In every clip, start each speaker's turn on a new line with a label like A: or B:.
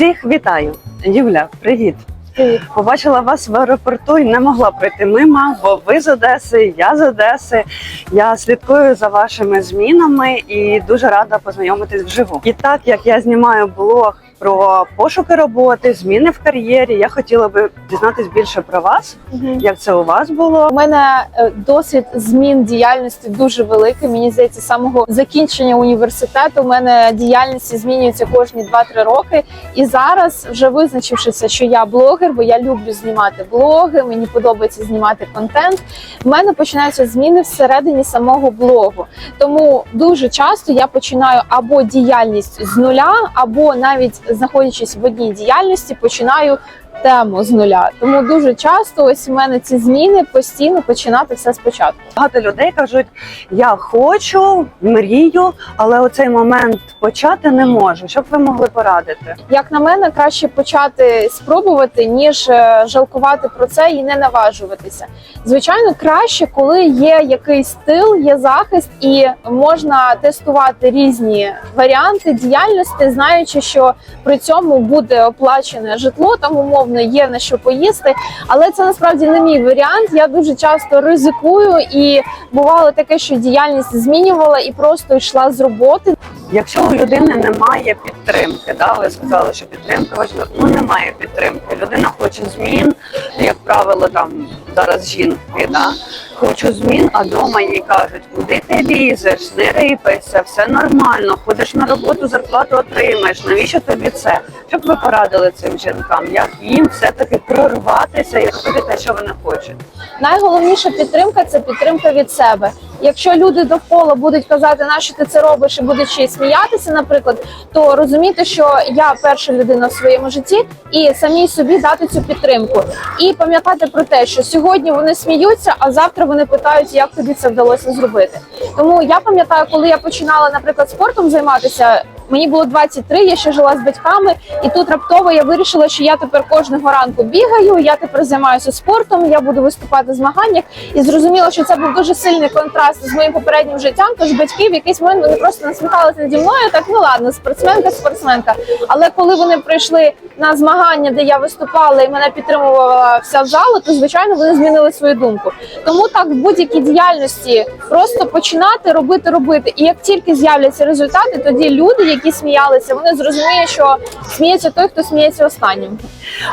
A: Всіх вітаю, Юля, привіт.
B: Привіт.
A: Побачила вас в аеропорту і не могла пройти мимо, бо ви з Одеси, я з Одеси. Я слідкую за вашими змінами і дуже рада познайомитись вживу. І так як я знімаю блог про пошуки роботи, зміни в кар'єрі, я хотіла би дізнатись більше про вас, як це у вас було.
B: У мене е, досвід змін діяльності дуже великий. Мені здається, з самого закінчення університету у мене діяльність змінюється кожні 2-3 роки. І зараз, вже визначившися, що я блогер, бо я люблю знімати блоги, мені подобається знімати контент. В мене починаються зміни всередині самого блогу. Тому дуже часто я починаю або діяльність з нуля, або навіть знаходячись в одній діяльності, починаю тему з нуля. Тому дуже часто ось у мене ці зміни постійно починати все спочатку.
A: Багато людей кажуть, я хочу, мрію, але оцей момент почати не можу. Що б ви могли порадити?
B: Як на мене, краще почати спробувати, ніж е, жалкувати про це і не наважуватися. Звичайно, краще, коли є якийсь тил, є захист, і можна тестувати різні варіанти діяльності, знаючи, що при цьому буде оплачене житло, там умовно є на що поїсти. Але це насправді не мій варіант. Я дуже часто ризикую, і бувало таке, що діяльність змінювала і просто йшла з роботи.
A: Якщо у людини немає підтримки, да, ви сказали, що підтримка важлива, ну немає підтримки. Людина хоче змін, як правило, там зараз жінки, да, хочу змін, а вдома їй кажуть, куди ти лізеш, не рипайся, все нормально, ходиш на роботу, зарплату отримаєш. Навіщо тобі це? Що б ви порадили цим жінкам? Як їм все-таки прорватися і робити те, що вони хочуть?
B: Найголовніша підтримка це підтримка від себе. Якщо люди довкола будуть казати, нащо ти це робиш, і й сміятися, наприклад, то розуміти, що я перша людина в своєму житті, і самій собі дати цю підтримку, і пам'ятати про те, що сьогодні вони сміються, а завтра вони питають, як тобі це вдалося зробити. Тому я пам'ятаю, коли я починала, наприклад, спортом займатися. Мені було 23, я ще жила з батьками, і тут раптово я вирішила, що я тепер кожного ранку бігаю. Я тепер займаюся спортом. Я буду виступати в змаганнях, і зрозуміла, що це був дуже сильний контраст з моїм попереднім життям. Тож батьки в якийсь момент вони просто насміхалися наді мною. Так ну ладно, спортсменка, спортсменка. Але коли вони прийшли на змагання, де я виступала, і мене підтримувала вся зала, то звичайно вони змінили свою думку. Тому так в будь-якій діяльності просто починати робити, робити. І як тільки з'являться результати, тоді люди, які сміялися, вони зрозуміють, що сміється той, хто сміється останнім.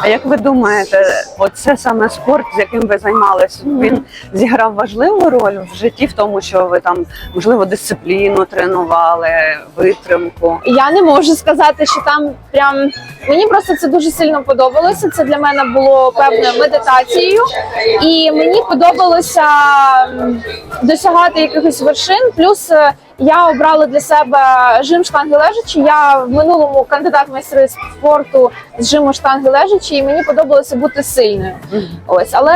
A: А як ви думаєте, оце саме спорт, з яким ви займалися, він зіграв важливу роль в житті, в тому, що ви там можливо дисципліну тренували, витримку?
B: Я не можу сказати, що там прям мені просто це дуже сильно подобалося. Це для мене було певною медитацією, і мені подобалося досягати якихось вершин. Плюс е, я обрала для себе жим штанги лежачі. Я в минулому кандидат в майстри спорту з жиму штанги лежачі, і мені подобалося бути сильною. Ось, але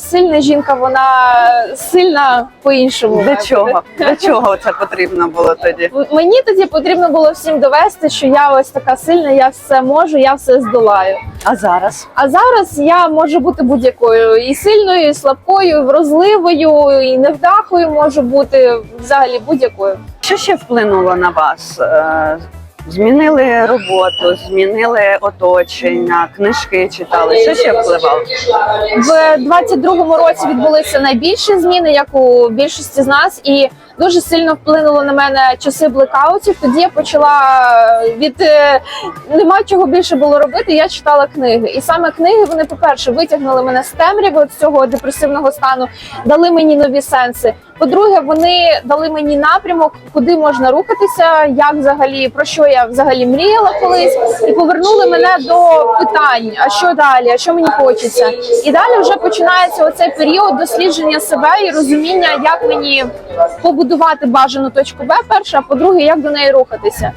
B: сильна жінка, вона сильна по-іншому.
A: Для чого? Для чого це потрібно було тоді?
B: Мені тоді потрібно було всім довести, що я ось така сильна, я все можу, я все здолаю.
A: А зараз?
B: А зараз я можу бути будь-якою і сильною, і слабкою, і вразливою, і невдахою можу бути взагалі будь-якою.
A: Що ще вплинуло на вас? Е, Змінили роботу, змінили оточення, книжки читали. Що ще впливало?
B: В 22-му році відбулися найбільші зміни, як у більшості з нас, і дуже сильно вплинуло на мене часи блекаутів. Тоді я почала від е, нема чого більше було робити. Я читала книги, і саме книги вони, по-перше, витягнули мене з темряви от цього депресивного стану, дали мені нові сенси. По-друге, вони дали мені напрямок, куди можна рухатися, як взагалі про що я взагалі мріяла колись, і повернули мене до питань: а що далі, а що мені хочеться. І далі вже починається оцей період дослідження себе і розуміння, як мені побудувати бажану точку Б, перша, а по-друге, як до неї рухатися.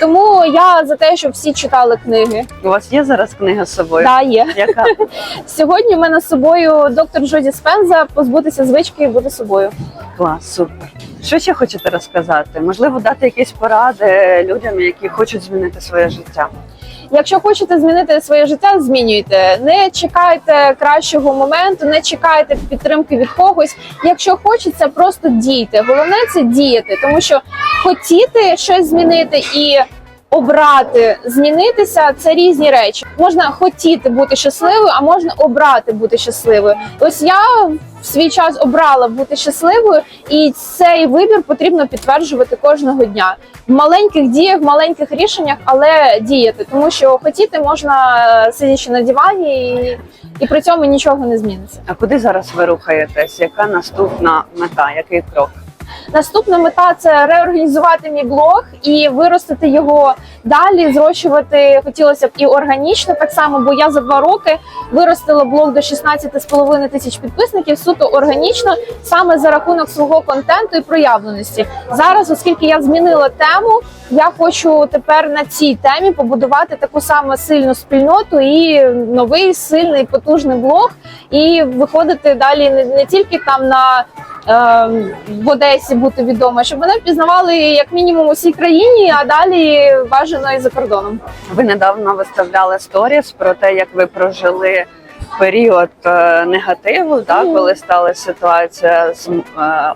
B: Тому я за те, щоб всі читали книги.
A: У вас є зараз книга з собою?
B: Да, є.
A: Яка?
B: Сьогодні в мене з собою доктор Джоді Спенза позбутися звички і бути собою.
A: Клас, супер. Що ще хочете розказати? Можливо, дати якісь поради людям, які хочуть змінити своє життя.
B: Якщо хочете змінити своє життя, змінюйте. Не чекайте кращого моменту, не чекайте підтримки від когось. Якщо хочеться, просто дійте. Головне це діяти, тому що хотіти щось змінити і обрати змінитися це різні речі. Можна хотіти бути щасливою, а можна обрати бути щасливою. Ось я в свій час обрала бути щасливою, і цей вибір потрібно підтверджувати кожного дня в маленьких діях, в маленьких рішеннях, але діяти, тому що хотіти можна е, сидячи на дивані, і, і при цьому нічого не зміниться.
A: А куди зараз ви рухаєтесь? Яка наступна мета? Який крок?
B: Наступна мета це реорганізувати мій блог і виростити його далі. Зрощувати хотілося б і органічно так само, бо я за два роки виростила блог до 16,5 тисяч підписників суто органічно, саме за рахунок свого контенту і проявленості. Зараз, оскільки я змінила тему, я хочу тепер на цій темі побудувати таку саму сильну спільноту і новий сильний потужний блог, і виходити далі не, не тільки там на в Одесі бути відома, щоб мене впізнавали як мінімум у всій країні, а далі бажано і за кордоном.
A: Ви недавно виставляли сторіс про те, як ви прожили період е, негативу, так, коли стала ситуація з е,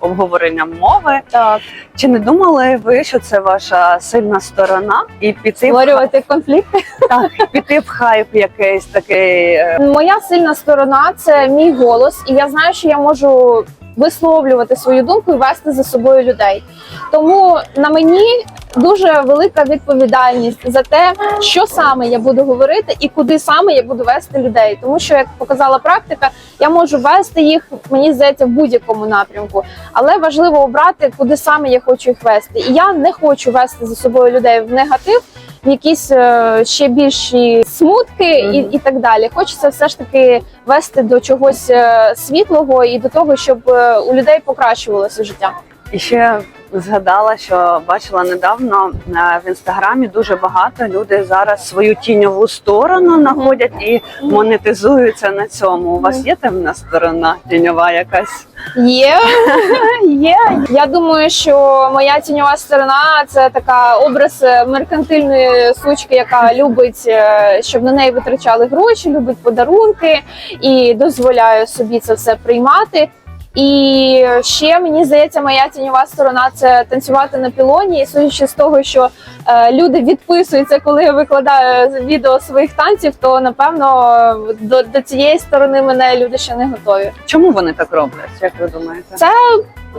A: обговоренням мови.
B: Так,
A: Чи не думали ви, що це ваша сильна сторона, і піти в, ха-
B: конфлікти.
A: так, піти в хайп якийсь такий? е,
B: Моя сильна сторона це мій голос, і я знаю, що я можу висловлювати свою думку і вести за собою людей. Тому на мені дуже велика відповідальність за те, що саме я буду говорити і куди саме я буду вести людей. Тому що, як показала практика, я можу вести їх, мені здається, в будь-якому напрямку. Але важливо обрати, куди саме я хочу їх вести. І я не хочу вести за собою людей в негатив, якісь е, ще більші смутки і, і так далі. Хочеться все ж таки вести до чогось е, світлого і до того, щоб е, у людей покращувалося життя.
A: І ще згадала, що бачила недавно е, в інстаграмі дуже багато люди зараз свою тіньову сторону знаходять і монетизуються на цьому. У вас є темна сторона тіньова якась?
B: Є, є. Я думаю, що моя тіньова сторона це така образ меркантильної сучки, яка любить, е, щоб на неї витрачали гроші, любить подарунки і дозволяє собі це все приймати. І ще мені здається, моя тіньова сторона це танцювати на пілоні. І судячи з того, що е, люди відписуються, коли я викладаю відео своїх танців, то напевно до, до цієї сторони мене люди ще не готові.
A: Чому вони так роблять? Як ви думаєте?
B: Це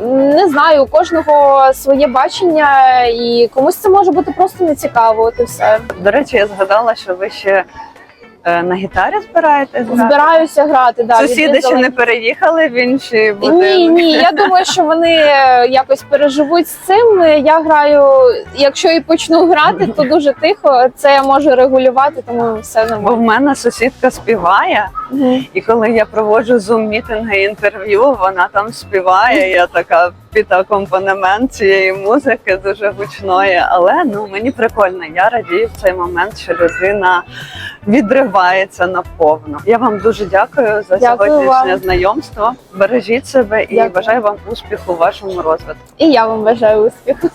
B: не знаю, у кожного своє бачення, і комусь це може бути просто нецікаво. От і все.
A: До речі, я згадала, що ви ще на гітарі збираєтесь грати?
B: Збираюся грати. Да,
A: Сусіди ще не переїхали в інші
B: Ні,
A: будинки?
B: ні, я думаю, що вони е, якось переживуть з цим. Я граю, якщо і почну грати, то дуже тихо. Це я можу регулювати, тому все
A: Бо в мене сусідка співає, і коли я проводжу зум-мітинги інтерв'ю, вона там співає. Я така під акомпанемент цієї музики дуже гучної. Але ну мені прикольно. Я радію в цей момент, що людина відривається наповну. Я вам дуже дякую за
B: Дякую
A: сьогоднішнє
B: вам.
A: знайомство. Бережіть себе і
B: Дякую.
A: бажаю вам успіху у вашому розвитку.
B: І я вам бажаю успіху.